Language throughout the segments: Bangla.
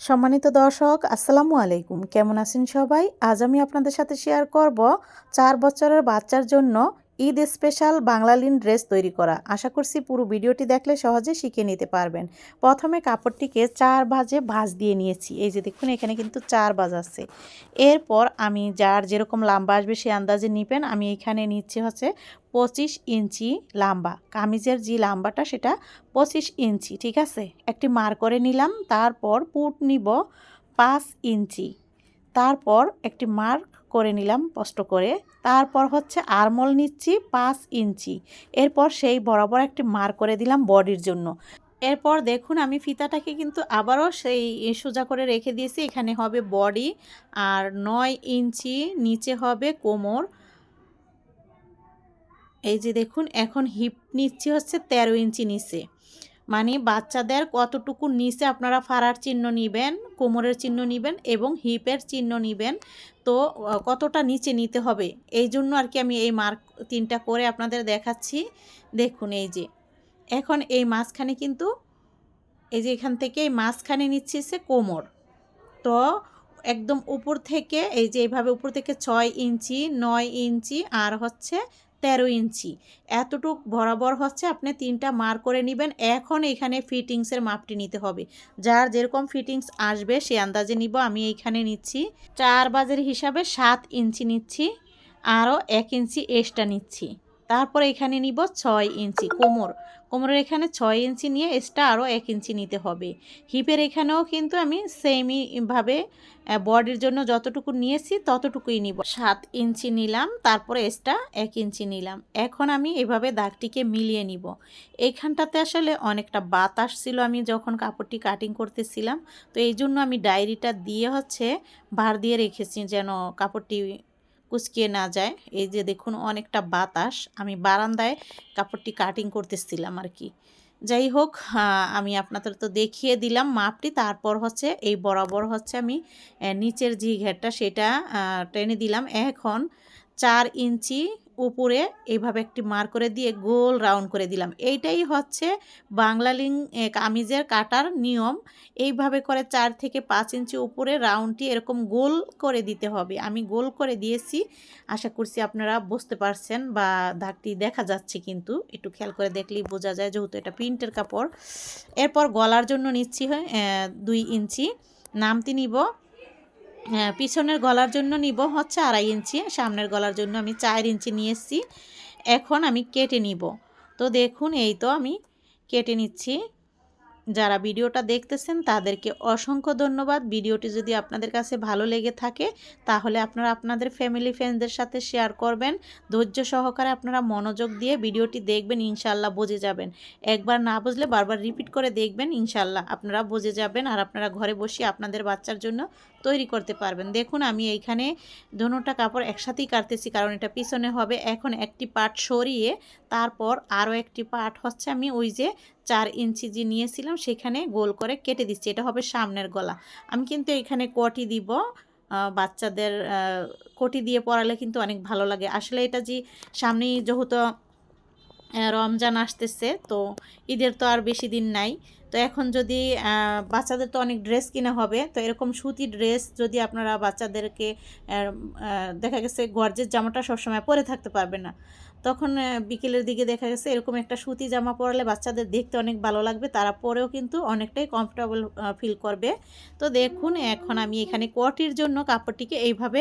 সম্মানিত দর্শক, আসসালামু আলাইকুম। কেমন আছেন সবাই? আজ আমি আপনাদের সাথে শেয়ার করব চার বছরের বাচ্চার জন্য ঈদ স্পেশাল বাংলালিন ড্রেস তৈরি করা। আশা করছি পুরো ভিডিওটি দেখলে সহজে শিখে নিতে পারবেন। প্রথমে কাপড়টিকে চার ভাজে ভাঁজ দিয়ে নিয়েছি। এই যে দেখুন, এখানে কিন্তু চার ভাজ আছে। এরপর আমি যার যেরকম লম্বা আসবে সে আন্দাজে নিবেন। আমি এখানে নিচ্ছি হচ্ছে পঁচিশ ইঞ্চি লম্বা। কামিজের যে লাম্বাটা সেটা পঁচিশ ইঞ্চি, ঠিক আছে? একটি মার করে নিলাম। তারপর পুট নিব পাঁচ ইঞ্চি। তারপর একটি মার্ক করে নিলাম স্পষ্ট করে। তারপর হচ্ছে আরমল নিচ্ছি পাঁচ ইঞ্চি। এরপর সেই বরাবর একটি মার করে দিলাম বডির জন্য। এরপর দেখুন আমি ফিতাটাকে কিন্তু আবারও সেই সোজা করে রেখে দিয়েছি। এখানে হবে বডি আর নয় ইঞ্চি, নিচে হবে কোমর। এই যে দেখুন, এখন হিপ নিচ্ছি হচ্ছে তেরো ইঞ্চি নিচে। মানে বাচ্চাদের কতটুকু নিচে আপনারা ফাড়ার চিহ্ন নেবেন, কোমরের চিহ্ন নেবেন এবং হিপের চিহ্ন নেবেন, তো কতটা নিচে নিতে হবে? এই জন্য আর কি আমি এই মার্ক তিনটা করে আপনাদের দেখাচ্ছি। দেখুন এই যে, এখন এই মাঝখানে কিন্তু, এই যে এখান থেকে এই মাঝখানে নিচ্ছি সে কোমর। তো, একদম উপর থেকে, এই যে এইভাবে উপর থেকে ছয় ইঞ্চি, নয় ইঞ্চি, আর হচ্ছে তেরো ইঞ্চি। এতটুক বরাবর হচ্ছে আপনি তিনটা মার করে নেবেন। এখন এখানে ফিটিংসের মাপটি নিতে হবে। যার যেরকম ফিটিংস আসবে, সে আন্দাজে নিব। আমি এইখানে নিচ্ছি। চার বাজের হিসাবে সাত ইঞ্চি নিচ্ছি। আরও এক ইঞ্চি এক্সট্রা নিচ্ছি। তারপর এখানে নিব ছয় ইঞ্চি কোমর। কোমরের এখানে ছয় ইঞ্চি নিয়ে এক্সট্রা আরও এক ইঞ্চি নিতে হবে। হিপের এখানেও কিন্তু আমি সেমইভাবে বডির জন্য যতটুকু নিয়েছি ততটুকুই নিব। সাত ইঞ্চি নিলাম, তারপরে এক্সট্রা এক ইঞ্চি নিলাম। এখন আমি এভাবে দাগটিকে মিলিয়ে নিব। এইখানটাতে আসলে অনেকটা বাতাস ছিল আমি যখন কাপড়টি কাটিং করতেছিলাম। তো এই জন্য আমি ডায়েরিটা দিয়ে হচ্ছে, ভার দিয়ে রেখেছি যেন কাপড়টি কুচকিয়ে না যায়। এই যে দেখুন অনেকটা বাতাস। আমি বারান্দায় কাপড়টি কাটিং করতেছিলাম আর কি যাই হোক আমি আপনাদের তো দেখিয়ে দিলাম মাপটি। তারপর হচ্ছে এই বরাবর হচ্ছে আমি নিচের যে ঘেরটা সেটা টেনে দিলাম। এখন চার ইঞ্চি উপরে এইভাবে একটি মার করে দিয়ে গোল রাউন্ড করে দিলাম। এইটাই হচ্ছে বাংলালিং কামিজের কাটার নিয়ম। এইভাবে করে চার থেকে পাঁচ ইঞ্চি উপরে রাউন্ডটি এরকম গোল করে দিতে হবে। আমি গোল করে দিয়েছি। আশা করছি আপনারা বুঝতে পারছেন বা দাগটি দেখা যাচ্ছে কিন্তু। একটু খেয়াল করে দেখলেই বোঝা যায় যেহেতু এটা প্রিন্টের কাপড়। এরপর গলার জন্য নিচ্ছি হয় দুই ইঞ্চি। নামতি নিব। পিছনের গলার জন্য নিব হচ্ছে আড়াই ইঞ্চি, সামনের গলার জন্য আমি চার ইঞ্চি নিয়ে এসেছি এখন আমি কেটে নিব। তো দেখুন, এই তো আমি কেটে নিচ্ছি। যারা ভিডিওটা দেখতেছেন, তাদেরকে অসংখ্য ধন্যবাদ। ভিডিওটি যদি আপনাদের কাছে ভালো লেগে থাকে, তাহলে আপনারা আপনাদের ফ্যামিলি ফ্রেন্ডসদের সাথে শেয়ার করবেন। ধৈর্য সহকারে আপনারা মনোযোগ দিয়ে ভিডিওটি দেখবেন ইনশাল্লাহ বুঝে যাবেন। একবার না বুঝলে বারবার রিপিট করে দেখবেন ইনশাল্লাহ আপনারা বুঝে যাবেন আর আপনারা ঘরে বসে আপনাদের বাচ্চার জন্য তৈরি করতে পারবেন। দেখুন, আমি এইখানে ধনুটা কাপড় একসাথেই কাটতেছি, কারণ এটা পিছনে হবে। এখন একটি পাট সরিয়ে, তারপর আরও একটি পাট হচ্ছে আমি ওই যে চার ইঞ্চি যে নিয়েছিলাম, সেখানে গোল করে কেটে দিচ্ছি। এটা হবে সামনের গলা। আমি কিন্তু এখানে কটি দিব বাচ্চাদের কটি দিয়ে পরালে কিন্তু অনেক ভালো লাগে। আসলে এটা যে সামনেই যেহেতু রমজান আসতেছে, তো ঈদের তো আর বেশি দিন নাই। তো এখন যদি বাচ্চাদের তো অনেক ড্রেস কিনা হবে, তো এরকম সুতি ড্রেস যদি আপনারা বাচ্চাদেরকে দেখা গেছে গর্জের জামাটা সবসময় পরে থাকতে পারবে না। তখন বিকেলের দিকে দেখা গেছে এরকম একটা সুতি জামা পরালে বাচ্চাদের দেখতে অনেক ভালো লাগবে, তারা পরেও কিন্তু অনেকটাই কমফোর্টেবল ফিল করবে। তো দেখুন, এখন আমি এখানে কোয়াটির জন্য কাপড়টিকে এইভাবে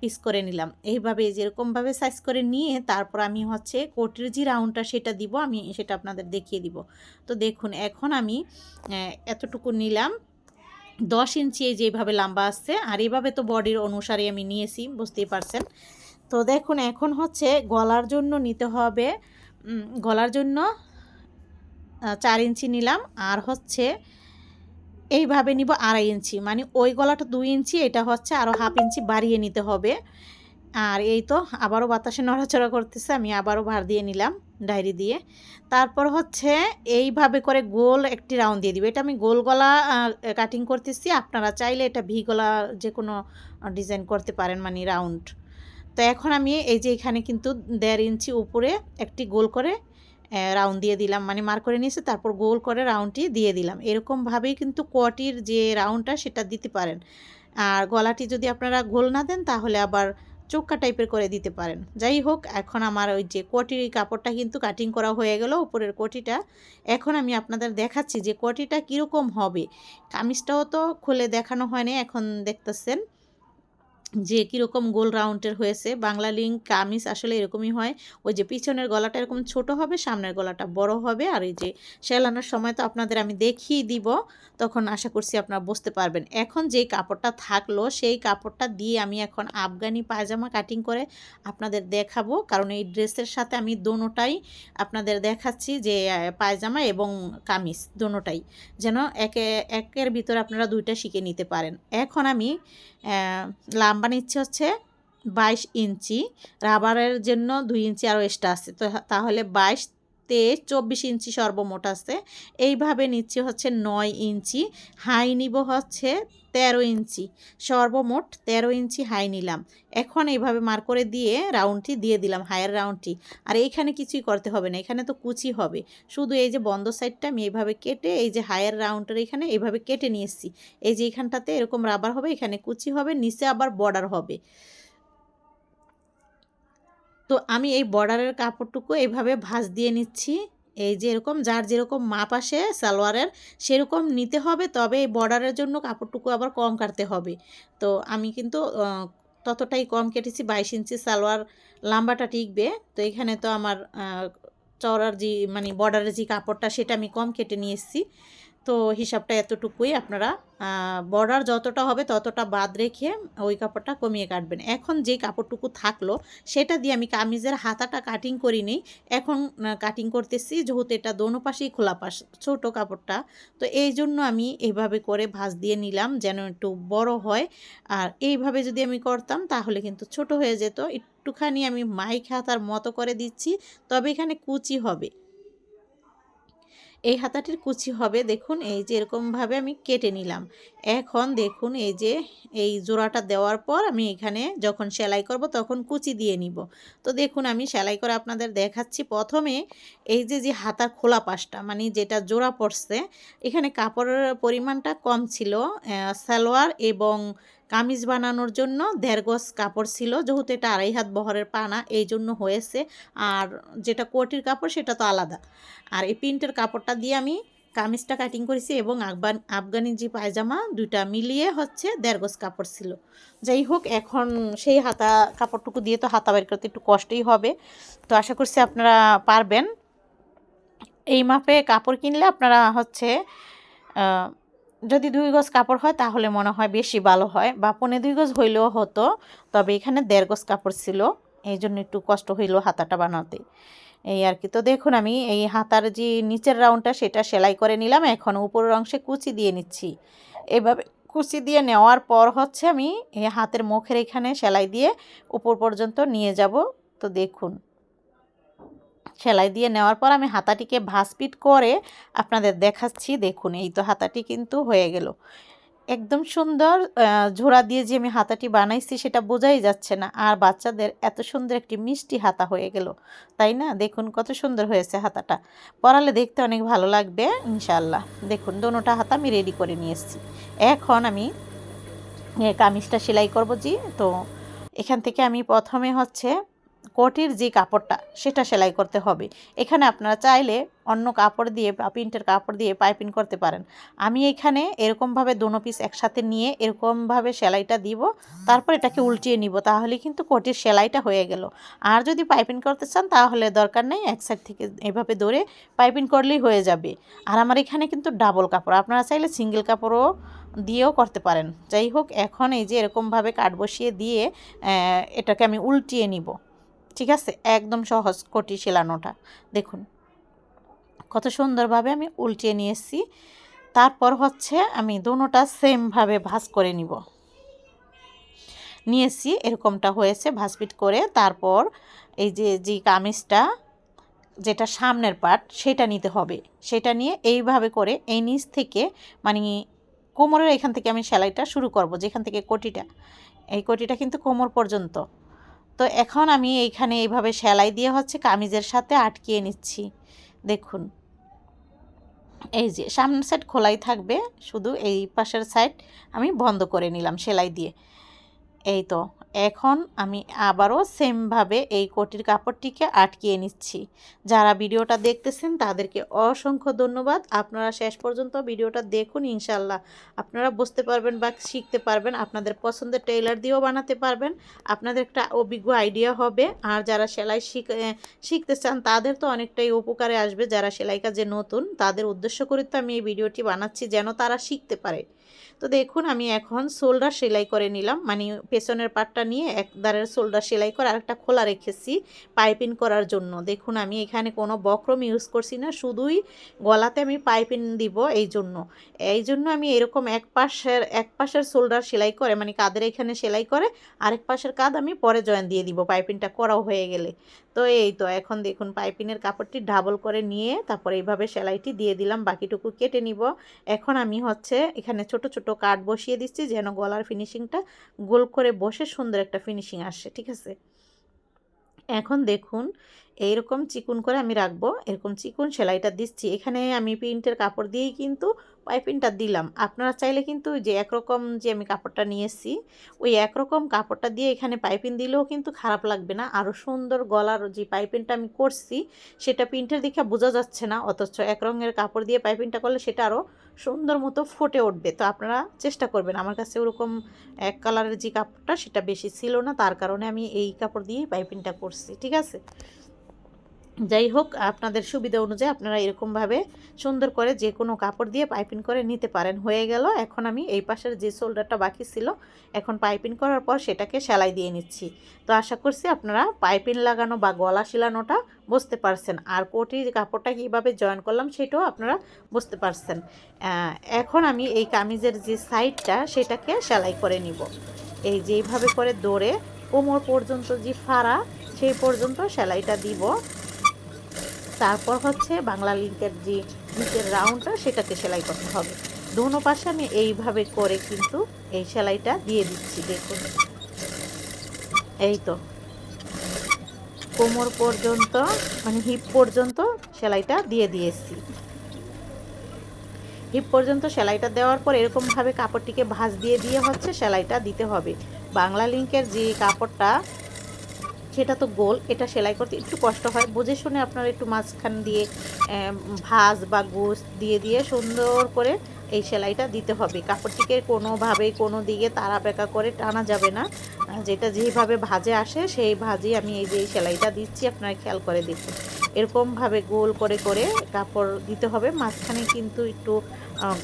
পিস করে নিলাম। এইভাবে যেরকমভাবে সাইজ করে নিয়ে তারপর আমি হচ্ছে কোটির যে রাউন্ডটা সেটা দিব, আমি সেটা আপনাদের দেখিয়ে দিব। তো দেখুন, এখন আমি এতটুকু নিলাম। দশ ইঞ্চি যেভাবে লম্বা আসছে, আর এভাবে তো বডির অনুসারে আমি নিয়েছি, বুঝতেই পারছেন। তো দেখুন, এখন হচ্ছে গলার জন্য নিতে হবে গলার জন্য চার ইঞ্চি নিলাম, আর হচ্ছে এইভাবে নিব আড়াই ইঞ্চি। মানে ওই গলাটা দুই ইঞ্চি, এটা হচ্ছে আরও হাফ ইঞ্চি বাড়িয়ে নিতে হবে। আর এই তো আবারও বাতাসে নড়াচড়া করতেছে, আমি আবারও ভার দিয়ে নিলাম ডায়েরি দিয়ে। তারপর হচ্ছে এইভাবে করে গোল একটি রাউন্ড দিয়ে দিবে। এটা আমি গোল গলা কাটিং করতেছি, আপনারা চাইলে এটা ভি গলা যে কোনো ডিজাইন করতে পারেন মানে রাউন্ড। তো এখন আমি এই যে এখানে কিন্তু দেড় ইঞ্চি উপরে একটি গোল করে রাউন্ড দিয়ে দিলাম। মানে মার করে নিয়েছি, তারপর গোল করে রাউন্ডটি দিয়ে দিলাম। এরকমভাবেই কিন্তু কটির যে রাউন্ডটা সেটা দিতে পারেন। আর গলাটি যদি আপনারা গোল না দেন, তাহলে আবার চোক্কা টাইপের করে দিতে পারেন। যাই হোক, এখন আমার ওই যে কোটির কাপড়টা কিন্তু কাটিং করা হয়ে গেল উপরের কোটিটা এখন আমি আপনাদের দেখাচ্ছি যে কোটিটা কীরকম হবে। কামিজটাও তো খুলে দেখানো হয়নি, এখন দেখতেছেন। যে কীরকম গোল রাউন্ডের হয়েছে। বাংলা লিঙ্ক, কামিজ আসলে এরকমই হয়। ওই যে পিছনের গলাটা এরকম ছোট হবে, সামনের গলাটা বড় হবে। আর এই যে সেলানোর সময় তো আপনাদের আমি দেখিয়ে দিব, তখন আশা করছি আপনারা বুঝতে পারবেন। এখন যেই কাপড়টা থাকল, সেই কাপড়টা দিয়ে আমি এখন আফগানি পায়জামা কাটিং করে আপনাদের দেখাবো। কারণ এই ড্রেসের সাথে আমি দোনোটাই আপনাদের দেখাচ্ছি যে পায়জামা এবং কামিজ দোনোটাই। যেন একে, একের ভিতরে আপনারা দুইটা শিখে নিতে পারেন। এখন আমি লাম্বা নিচ্ছে হচ্ছে বাইশ ইঞ্চি, রাবারের জন্য দুই ইঞ্চি আরও এক্সট্রা আছে। তো তাহলে বাইশ তে চব্বিশ ইঞ্চি সর্বমোট আছে। এইভাবে নিচ্ছি হচ্ছে নয় ইঞ্চি। হাই নিব হচ্ছে তেরো ইঞ্চি। সর্বমোট তেরো ইঞ্চি হাই নিলাম। এখন এইভাবে মার করে দিয়ে রাউন্ডটি দিয়ে দিলাম হায়ার রাউন্ডটি। আর এইখানে কিছুই করতে হবে না, এখানে তো কুচি হবে। শুধু এই যে বন্ধ সাইডটা আমি এইভাবে কেটে, এই যে হায়ার রাউন্ডের এখানে এইভাবে কেটে নিয়ে এসেছি। এই যে এখানটাতে এরকম রাবার হবে, এখানে কুচি হবে, নিচে আবার বর্ডার হবে। তো আমি এই বর্ডারের কাপড়টুকু এইভাবে ভাঁজ দিয়ে নিচ্ছি। এই যে এরকম, যার যেরকম মাপ আসে সালোয়ারের, সেরকম নিতে হবে, তবে এই বর্ডারের জন্য কাপড়টুকু আবার কম কাটতে হবে। তো আমি কিন্তু ততটাই কম কেটেছি, বাইশ ইঞ্চি সালোয়ার লাম্বাটা টিকবে। তো এখানে তো আমার চওড়ার যে মানে বর্ডারের যে কাপড়টা, সেটা আমি কম কেটে নিয়ে এসেছি। তো হিসাবটা এতটুকুই আপনারা বর্ডার যতটা হবে ততটা বাদ রেখে ওই কাপড়টা কমিয়ে কাটবেন। এখন যে কাপড়টুকু থাকল, সেটা দিয়ে আমি কামিজের হাতাটা কাটিং করি করিনি এখন কাটিং করতেছি, যেহেতু এটা দোনো পাশেই খোলা পাশ, ছোটো কাপড়টা। তো এই জন্য আমি এইভাবে করে ভাঁজ দিয়ে নিলাম যেন একটু বড় হয়। আর এইভাবে যদি আমি করতাম, তাহলে কিন্তু ছোট হয়ে যেত। একটুখানি আমি মাইক হাতার মতো করে দিচ্ছি, তবে এখানে কুচি হবে। এই হাতাটির কুচি হবে, দেখুন, এই যে এরকমভাবে আমি কেটে নিলাম। এখন দেখুন, এই যে এই জোড়াটা দেওয়ার পর আমি এখানে যখন সেলাই করব তখন কুচি দিয়ে নিব। তো দেখুন, আমি সেলাই করে আপনাদের দেখাচ্ছি। প্রথমে এই যে যে হাতার খোলা পাশটা মানে যেটা জোড়া পড়ছে, এখানে কাপড়ের পরিমাণটা কম ছিল সালোয়ার এবং কামিজ বানানোর জন্য দেড় গজ কাপড় ছিল, যেহেতু এটা আড়াই হাত বহরের পানা, এই জন্য হয়েছে। আর যেটা কোটির কাপড়, সেটা তো আলাদা। আর এই প্রিন্টের কাপড়টা দিয়ে আমি কামিজটা কাটিং করেছি এবং আফগান, আফগানি যে পায়জামা, দুইটা মিলিয়ে হচ্ছে দেড় গজ কাপড় ছিল। যাই হোক, এখন সেই হাতা, কাপড়টুকু দিয়ে তো হাতা বের করতে একটু কষ্টই হবে। তো আশা করছি আপনারা পারবেন। এই মাপে কাপড় কিনলে আপনারা হচ্ছে যদি দুই গজ কাপড় হয়, তাহলে মনে হয় বেশি ভালো হয়। বা পনে দুই গজ হইলেও হতো, তবে এখানে দেড় গজ কাপড় ছিল। এই জন্য একটু কষ্ট হইল হাতাটা বানাতে। এই আর কি। তো দেখুন আমি এই হাতার যে নিচের রাউন্ডটা, সেটা সেলাই করে নিলাম। এখন উপরের অংশে কুচি দিয়ে নিচ্ছি। এভাবে কুচি দিয়ে নেওয়ার পর হচ্ছে আমি এই হাতের মুখের এখানে সেলাই দিয়ে উপর পর্যন্ত নিয়ে যাব। তো দেখুন। সেলাই দিয়ে নেওয়ার পর আমি হাতাটিকে ভাসপিট করে আপনাদের দেখাচ্ছি। দেখুন, এই তো হাতাটি কিন্তু হয়ে গেল। একদম সুন্দর ঝোড়া দিয়ে যে আমি হাতাটি বানাইছি সেটা বোঝাই যাচ্ছে না। আর বাচ্চাদের এত সুন্দর একটি মিষ্টি হাতা হয়ে গেল। তাই না? দেখুন, কত সুন্দর হয়েছে হাতাটা। পরালে দেখতে অনেক ভালো লাগবে ইনশাল্লাহ দেখুন, দোনোটা হাতা আমি রেডি করে নিয়ে এসেছি। এখন আমি কামিজটা সেলাই করব জি। তো এখান থেকে আমি প্রথমে হচ্ছে কোটির যে কাপড়টা, সেটা সেলাই করতে হবে। এখানে আপনারা চাইলে অন্য কাপড় দিয়ে, প্রিন্টের কাপড় দিয়ে পাইপিং করতে পারেন। আমি এখানে এরকমভাবে দোনো পিস একসাথে নিয়ে এরকমভাবে সেলাইটা দিব, তারপর এটাকে উল্টিয়ে নিব, তাহলে কিন্তু কোটির সেলাইটা হয়ে গেল। আর যদি পাইপিং করতে চান, তাহলে দরকার নেই এক সাইড থেকে এভাবে ধরে পাইপিং করলেই হয়ে যাবে। আর আমার এখানে কিন্তু ডাবল কাপড়, আপনারা চাইলে সিঙ্গেল কাপড়ও দিয়েও করতে পারেন। যাই হোক, এখন এই যে এরকমভাবে কাঠ বসিয়ে দিয়ে এটাকে আমি উল্টিয়ে নিব। ঠিক আছে? একদম সহজ কোটি সেলানোটা দেখুন, কত সুন্দরভাবে আমি উল্টিয়ে নিয়ে এসেছি তারপর হচ্ছে আমি দুটোটা সেমভাবে ভাজ করে নিব। নিয়েছি, এরকমটা হয়েছে, ভাজপিট করে তারপর এই যে যে কামিজটা, যেটা সামনের পার্ট সেটা নিতে হবে। সেটা নিয়ে এইভাবে করে এই নিচ থেকে মানে কোমরের এখান থেকে আমি সেলাইটা শুরু করব, যেখান থেকে কোটিটা। এই কোটিটা কিন্তু কোমর পর্যন্ত। তো এখন আমি এইখানে এইভাবে সেলাই দিয়ে হচ্ছে কামিজের সাথে আটকিয়ে নিচ্ছি। দেখুন। এই যে, সামনের সাইড খোলাই থাকবে, শুধু এই পাশের সাইড আমি বন্ধ করে নিলাম সেলাই দিয়ে। এই তো। এখন আমি আবারও সেমভাবে এই কোটির কাপড়টিকে আটকিয়ে নিচ্ছি। যারা ভিডিওটা দেখতেছেন, তাদেরকে অসংখ্য ধন্যবাদ। আপনারা শেষ পর্যন্ত ভিডিওটা দেখুন ইনশাল্লাহ আপনারা বুঝতে পারবেন বা শিখতে পারবেন, আপনাদের পছন্দের টেইলার দিয়েও বানাতে পারবেন, আপনাদের একটা অভিজ্ঞ আইডিয়া হবে। আর যারা সেলাই শিখ শিখতে চান, তাদের তো অনেকটাই উপকারে আসবে। যারা সেলাই কাজে নতুন, তাদের উদ্দেশ্য করে তো আমি এই ভিডিওটি বানাচ্ছি, যেন তারা শিখতে পারে। তো দেখুন, আমি এখন শোল্ডার সেলাই করে নিলাম। মানে পেছনের পাটটা নিয়ে এক দাঁড়ের শোল্ডার সেলাই করে আরেকটা খোলা রেখেছি পাইপিং করার জন্য। দেখুন, আমি এখানে কোনো বক্রম ইউজ করছি না, শুধুই গলাতে আমি পাইপিং দিব এই জন্য। এই জন্য আমি এরকম এক পাশের এক পাশের শোল্ডার সেলাই করে মানে কাদের এখানে সেলাই করে, আরেক পাশের কাঁধ আমি পরে জয়েন দিয়ে দিব, পাইপিংটা করাও হয়ে গেলে। তো এই তো, এখন দেখুন পাইপিনের কাপড়টি ডাবল করে নিয়ে তারপর এইভাবে সেলাইটি দিয়ে দিলাম, বাকিটুকু কেটে নিব। এখন আমি হচ্ছে এখানে ছোট ছোট কাট বসিয়ে দিচ্ছি, যেন গলার ফিনিশিংটা গোল করে বসে সুন্দর একটা ফিনিশিং আসে ঠিক আছে? এখন দেখুন এইরকম চিকুন করে আমি রাখব, এরকম চিকুন সেলাইটা দিচ্ছি। এখানে আমি প্রিন্টের কাপড় দিয়েই কিন্তু পাইপিংটা দিলাম। আপনারা চাইলে কিন্তু যে একরকম যে আমি কাপড়টা নিয়েছি ওই একরকম কাপড়টা দিয়ে এখানে পাইপিং দিলেও কিন্তু খারাপ লাগবে না। আরও সুন্দর গলার যে পাইপিংটা আমি করছি, সেটা প্রিন্টের দিকে বোঝা যাচ্ছে না। অথচ এক রঙের কাপড় দিয়ে পাইপিংটা করলে সেটা আরও সুন্দর মতো ফুটে উঠবে। তো আপনারা চেষ্টা করবেন। আমার কাছে ওরকম এক কালারের যে কাপড়টা, সেটা বেশি ছিল না। তার কারণে আমি এই কাপড় দিয়েই পাইপিংটা করছি। ঠিক আছে? যাই হোক, আপনাদের সুবিধা অনুযায়ী আপনারা এরকমভাবে সুন্দর করে যে কোনো কাপড় দিয়ে পাইপিং করে নিতে পারেন। হয়ে গেল, এখন আমি এই পাশের যে শোল্ডারটা বাকি ছিল, এখন পাইপিং করার পর সেটাকে সেলাই দিয়ে নিচ্ছি। তো আশা করছি আপনারা পাইপিং লাগানো বা গলা শিলানোটা বুঝতে পারছেন। আর কোটির কাপড়টা কীভাবে জয়েন করলাম সেটাও আপনারা বুঝতে পারছেন। এখন আমি এই কামিজের যে সাইডটা, সেটাকে সেলাই করে নিব। এই যেইভাবে করে দৌড়ে কোমর পর্যন্ত যে ফাড়া, সেই পর্যন্ত সেলাইটা দিব। তারপর হচ্ছে বাংলা লিঙ্কের যে নিচের রাউন্ডটা সেটাকে সেলাই করতে হবে। দোনো পাশে আমি এইভাবে করে কিন্তু এই সেলাইটা দিয়ে দিচ্ছি, দেখুন। এই তো। কোমর পর্যন্ত মানে হিপ পর্যন্ত সেলাইটা দিয়ে দিয়েছি। হিপ পর্যন্ত সেলাইটা দেওয়ার পর এরকমভাবে কাপড়টিকে ভাঁজ দিয়ে দিয়ে হচ্ছে সেলাইটা দিতে হবে। বাংলা লিঙ্কের যে কাপড়টা সেটা তো গোল, এটা সেলাই করতে একটু কষ্ট হয়। বুঝে শুনে আপনারা একটু মাঝখান দিয়ে ভাজ বা গোস দিয়ে দিয়ে সুন্দর করে এই সেলাইটা দিতে হবে। কাপড়টিকে কোনোভাবেই কোনো দিকে তারা পেকা করে টানা যাবে না। যেটা যেভাবে ভাজে আসে, সেই ভাজে আমি এই যে এই সেলাইটা দিচ্ছি, আপনারা খেয়াল করে দেখুন। এরকমভাবে গোল করে করে কাপড় দিতে হবে। মাঝখানে কিন্তু একটু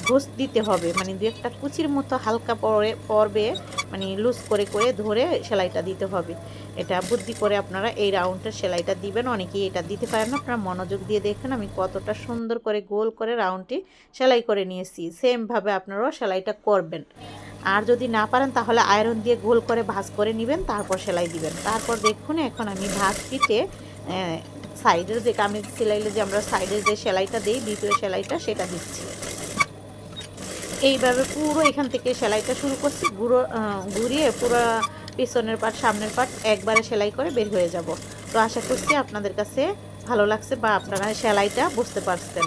ঘোষ দিতে হবে। মানে দু একটা কুচির মতো হালকা পরে, পরবে মানে লুজ করে করে ধরে সেলাইটা দিতে হবে। এটা বুদ্ধি করে আপনারা এই রাউন্ডের সেলাইটা দিবেন। অনেকেই এটা দিতে পারেন আপনারা মনোযোগ দিয়ে দেখেন আমি কতটা সুন্দর করে গোল করে রাউন্ডটি সেলাই করে নিয়েছি। সেমভাবে আপনারাও সেলাইটা করবেন। আর যদি না পারেন তাহলে আয়রন দিয়ে গোল করে ভাজ করে নেবেন, তারপর সেলাই দিবেন। তারপর দেখুন এখন আমি ভাজ কিটে সাইডের যে কামিজ সেলাইলে যে আমরা সাইডের যে সেলাইটা দিই, দ্বিতীয় সেলাইটা সেটা দিচ্ছি। এইভাবে পুরো এখান থেকে সেলাইটা শুরু করছি। গুঁড়ো ঘুরিয়ে পুরো পিছনের পাট, সামনের পাট একবারে সেলাই করে বের হয়ে যাব। তো আশা করছি আপনাদের কাছে ভালো লাগছে বা আপনারা সেলাইটা বুঝতে পারছেন।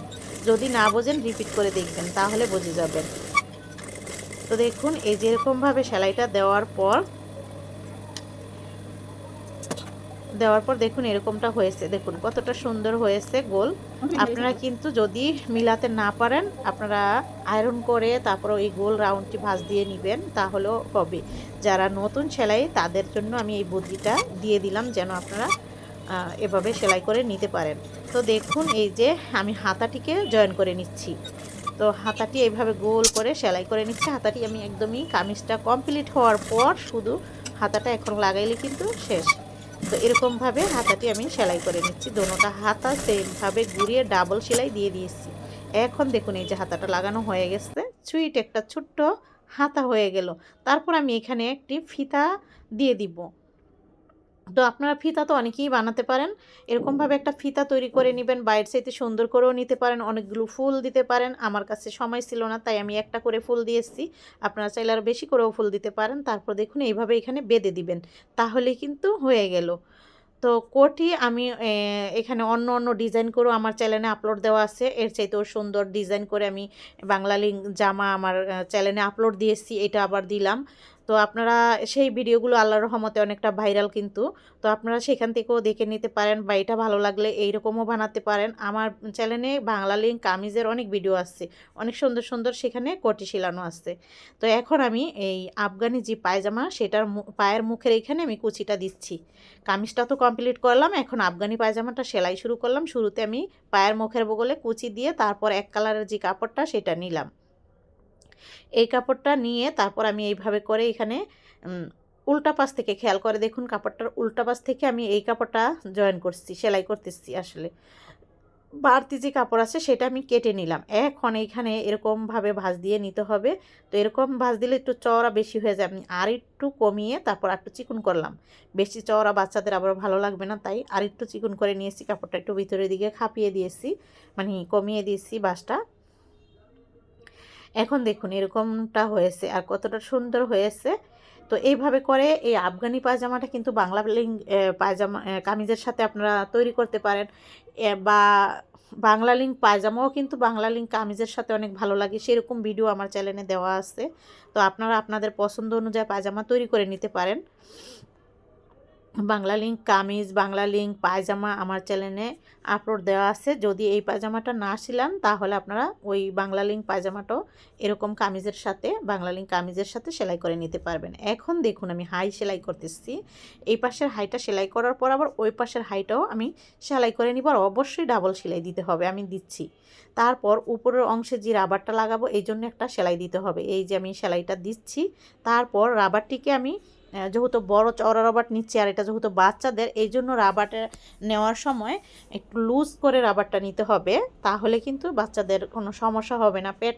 যদি না বোঝেন রিপিট করে দেখবেন, তাহলে বুঝে যাবেন। তো দেখুন, এই যেরকমভাবে সেলাইটা দেওয়ার পর দেওয়ার পর দেখুন এরকমটা হয়েছে। দেখুন কতটা সুন্দর হয়েছে গোল। আপনারা কিন্তু যদি মিলাতে না পারেন আপনারা আয়রন করে তারপর এই গোল রাউন্ডটি ভাঁজ দিয়ে নেবেন তাহলেও হবে। যারা নতুন সেলাই তাদের জন্য আমি এই বুদ্ধিটা দিয়ে দিলাম যেন আপনারা এভাবে সেলাই করে নিতে পারেন। তো দেখুন এই যে আমি হাতাটিকে জয়েন করে নিচ্ছি। তো হাতাটি এইভাবে গোল করে সেলাই করে নিচ্ছি। হাতাটি আমি একদমই কামিজটা কমপ্লিট হওয়ার পর শুধু হাতাটা এখন লাগাইলে কিন্তু শেষ। তো এরকমভাবে হাতাটি আমি সেলাই করে নিচ্ছি। দোনোটা হাতা সেমভাবে ঘুরিয়ে ডাবল সেলাই দিয়ে দিয়েছি। এখন দেখুন এই যে হাতাটা লাগানো হয়ে গেছে। সুইট একটা ছোট্ট হাতা হয়ে গেল। তারপর আমি এখানে একটি ফিতা দিয়ে দিব। তো আপনারা ফিতা তো অনেকেই বানাতে পারেন। এরকমভাবে একটা ফিতা তৈরি করে নেবেন, বাইরের সাইতে সুন্দর করেও নিতে পারেন, অনেকগুলো ফুল দিতে পারেন। আমার কাছে সময় ছিল না, তাই আমি একটা করে ফুল দিয়ে দিয়েছি আপনারা চাইলে আরও বেশি করেও ফুল দিতে পারেন। তারপর দেখুন, এইভাবে এখানে বেঁধে দিবেন। তাহলে কিন্তু হয়ে গেল। তো কোটি আমি এখানে অন্য অন্য ডিজাইন করেও আমার চ্যানেলে আপলোড দেওয়া আছে। এর চাইতেও সুন্দর ডিজাইন করে আমি বাংলা লিঙ্ক জামা আমার চ্যানেলে আপলোড দিয়েছি এটা আবার দিলাম। তো আপনারা সেই ভিডিওগুলো আল্লাহর রহমতে অনেকটা ভাইরাল কিন্তু। তো আপনারা সেখান থেকেও দেখে নিতে পারেন বা এটা ভালো লাগলে এইরকমও বানাতে পারেন। আমার চ্যানেলে বাংলা লিঙ্ক কামিজের অনেক ভিডিও আসছে। অনেক সুন্দর সুন্দর সেখানে কটি শিলানো আসছে। তো এখন আমি এই আফগানি যে পায়জামা, সেটার পায়ের মুখের এইখানে আমি কুচিটা দিচ্ছি। কামিজটা তো কমপ্লিট করলাম, এখন আফগানি পায়জামাটা সেলাই শুরু করলাম। শুরুতে আমি পায়ের মুখের বগলে কুচি দিয়ে তারপর এক কালারের যে কাপড়টা, সেটা নিলাম। এই কাপড়টা নিয়ে তারপর আমি এইভাবে করে এখানে উল্টা পাশ থেকে খেয়াল করে দেখুন কাপড়টার উল্টা পাশ থেকে আমি এই কাপড়টা জয়েন করছি, সেলাই করতেছি আসলে। বাড়তি যে কাপড় আছে সেটা আমি কেটে নিলাম। এখন এইখানে এরকমভাবে ভাঁজ দিয়ে নিতে হবে। তো এরকম ভাঁজ দিলে একটু চওড়া বেশি হয়ে যায়। আমি আর একটু কমিয়ে তারপর একটু চিকন করলাম। বেশি চওড়া বাচ্চাদের আবার ভালো লাগবে না, তাই আর একটু চিকন করে নিয়েছি। কাপড়টা একটু ভিতরের দিকে খাপিয়ে দিয়েছি মানে কমিয়ে দিয়েছি বাসটা। এখন দেখুন এরকমটা হয়েছে আর কতটা সুন্দর হয়েছে। তো এইভাবে করে এই আফগানি পায়জামাটা কিন্তু বাংলা পায়জামা কামিজের সাথে আপনারা তৈরি করতে পারেন। বা বাংলা লিঙ্ক পায়জামাও কিন্তু বাংলা লিঙ্ক কামিজের সাথে অনেক ভালো লাগে। সেরকম ভিডিও আমার চ্যানেলে দেওয়া আছে। তো আপনারা আপনাদের পছন্দ অনুযায়ী পায়জামা তৈরি করে নিতে পারেন। Bangla link kameez, Bangla link pyjama আমার চ্যানেলে আপলোড দেওয়া আছে। যদি এই পায়জামাটা না ছিলাম তাহলে আপনারা ওই বাংলা লিঙ্ক পায়জামাটাও এরকম কামিজের সাথে, বাংলা লিঙ্ক কামিজের সাথে সেলাই করে নিতে পারবেন। এখন দেখুন, আমি হাই সেলাই করতেছি। এই পাশের হাইটা সেলাই করার পর আবার ওই পাশের হাইটাও আমি সেলাই করে নিব, আর অবশ্যই ডাবল সেলাই দিতে হবে, আমি দিচ্ছি। তারপর উপরের অংশে যে রাবারটা লাগাবো, এই জন্য একটা সেলাই দিতে হবে। এই যে আমি সেলাইটা দিচ্ছি, তারপর রাবারটিকে আমি যেহেতু বড় চওড়া রাবার নিচ্ছি আর এটা যেহেতু বাচ্চাদের এই জন্য রাবারটা নেওয়ার সময় একটু লুজ করে রাবারটা নিতে হবে। তাহলে কিন্তু বাচ্চাদের কোনো সমস্যা হবে না। পেট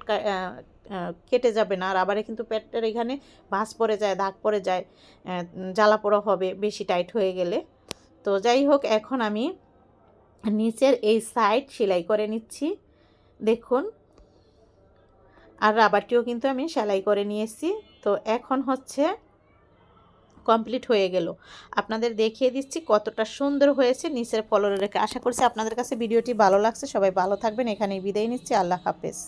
কেটে যাবে না। রাবারে কিন্তু পেটের এখানে ভাঁজ পড়ে যায়, দাগ পড়ে যায় জ্বালা পোড়া হবে বেশি টাইট হয়ে গেলে। তো যাই হোক, এখন আমি নিচের এই সাইড সেলাই করে নিচ্ছি। দেখুন। আর রাবারটিও কিন্তু আমি সেলাই করে নিয়েছি। তো এখন হচ্ছে কমপ্লিট হয়ে গেল। আপনাদের দেখিয়ে দিচ্ছি কতটা সুন্দর হয়েছে নিচের ফলরে রেখে আশা করছি আপনাদের কাছে ভিডিওটি ভালো লাগছে। সবাই ভালো থাকবেন। এখানেই বিদায় নিচ্ছি। আল্লাহ হাফেজ।